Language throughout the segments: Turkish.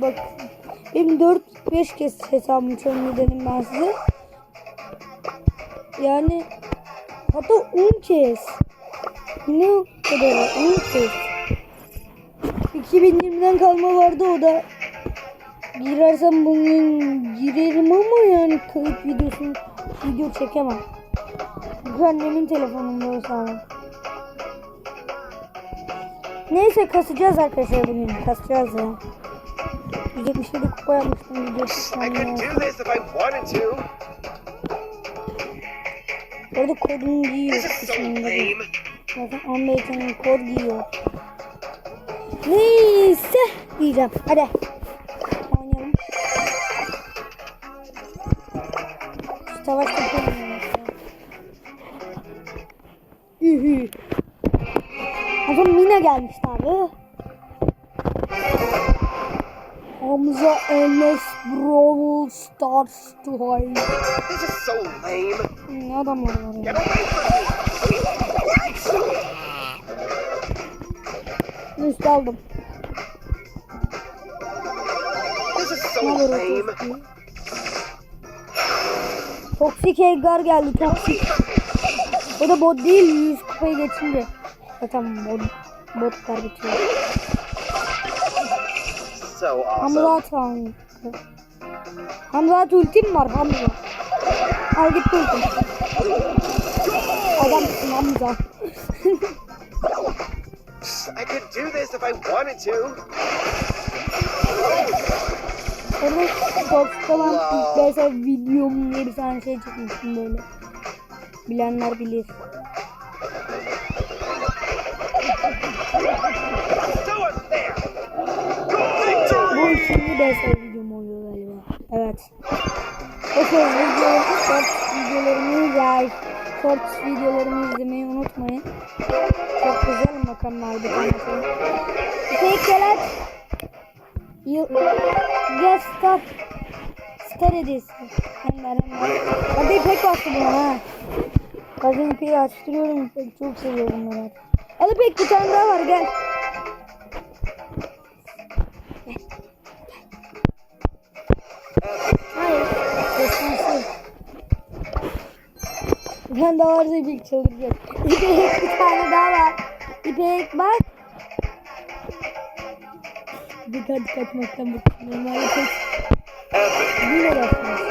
Bak benim 4-5 kez hesabımı çalındı dedim ben size. Yani hatta 10 kez. Ne kadar? 10 kez. 2020'den kalma vardı o da girersem bugün girerim ama yani kayıt videosunu video çekemem. Bu annemin telefonunda o sağlam. Neyse kasacağız arkadaşlar bugün. Kasacağız ya. 177 kupa yapmıştım videosu. I could do this if I wanted to. Orada kodunu giyiyor. İsminde. Zaten 15 tane kod giyiyor. Neyse diyeceğim. Hadi. Oynayalım. Şu Savaş topu oynayalım. Ühü. Adam Mina gelmişti abi. Hamza Enes Brawl Stars to hide. This is so lame. Ne adamlar var ya. Üst aldım. This is so lame. Toksik? Toksik Edgar geldi toksik. O da bot değil 100 kupayı geçince. Zaten bot, botlar bitiyor. So awesome. Hamza tankı. Hamza ultim var Hamza. Al git ultim. Adamsın Hamza. I could do this if I wanted to. Orada toksik olan ilk videomun bir tane şey çekmiştim böyle. Bilenler bilir. Video, short videolarımı like, short videolarımı izlemeyi unutmayın. Çok güzel makamlar bir tane. Fake gelet. You get stop. Start edilsin. Hemen hemen. Hadi İpek bastı buna ha. Bazen İpek'i açtırıyorum. Çok seviyorum ben. Al İpek bir tane daha var gel. Ben daha varsa İpek çıldıracak. İpek bir tane daha var. İpek bak. Dikkat kaçmaktan bıktım. Tek Yine destansı.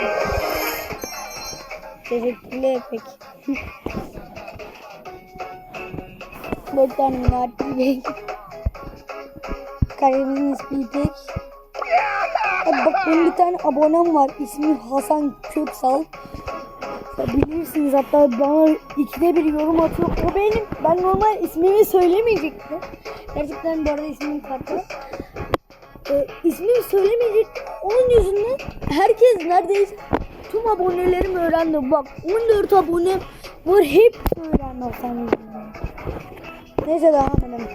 Teşekkürler İpek. Tane var İpek. Kalemimizin ismi İpek. Bak benim bir tane abonem var. İsmi Hasan Köksal. Bilirsiniz hatta bana ikide bir yorum atıyor. O benim. Ben normal ismimi söylemeyecektim. Gerçekten bu arada ismim farklı. Ee, ismimi söylemeyecektim. Onun yüzünden herkes neredeyse tüm abonelerim öğrendi. Bak 14 abonem var. Hep öğrendi Hasan yüzünden. Neyse devam edelim.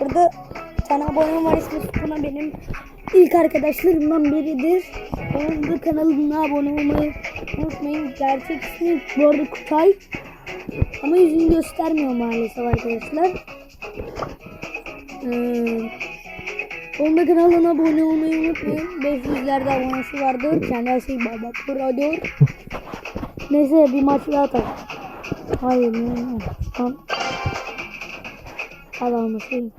Burada bir tane abonem var ismi Sukuna benim ilk arkadaşlarımdan biridir. Onun da kanalına abone olmayı unutmayın. Gerçek ismi bu arada Kutay. Ama yüzünü göstermiyor maalesef arkadaşlar. Ee, onun da kanalına abone olmayı unutmayın. 500'lerde abonesi vardır. Kendi her şeyi baba kuruyor. Neyse bir maç daha atalım. Hayır. Tamam. Hadi almasın.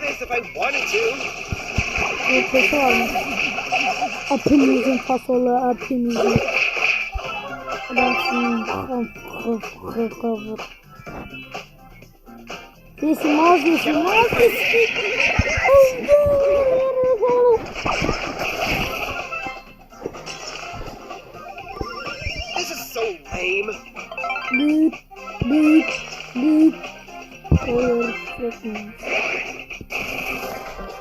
This if I wanted to. Bir köşe almış. Hepimizin fasolu hepimizin. Adamsın. Sesi maz sesi maz sesi. This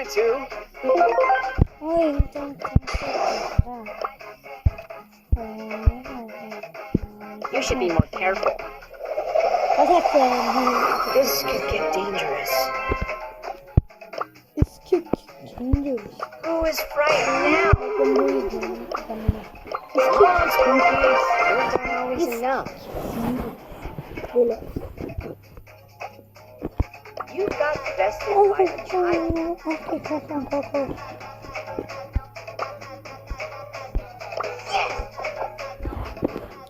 You should be more careful. This could get dangerous. This could get dangerous. Who is frightened now? Come on, Spooky. Always enough. Böyle. You got bested Oh, by a child. Okey, kalkan kalkan.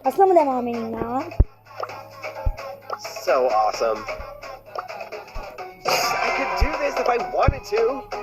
Aslında mı devam edeyim ya? So awesome. I could do this if I wanted to.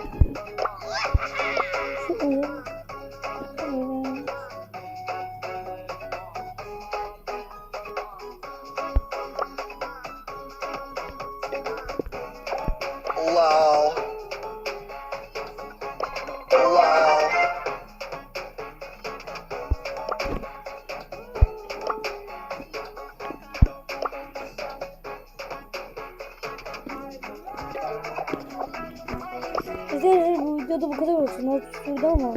Videoda bu kadar olsun. Nasıl sürdü ama.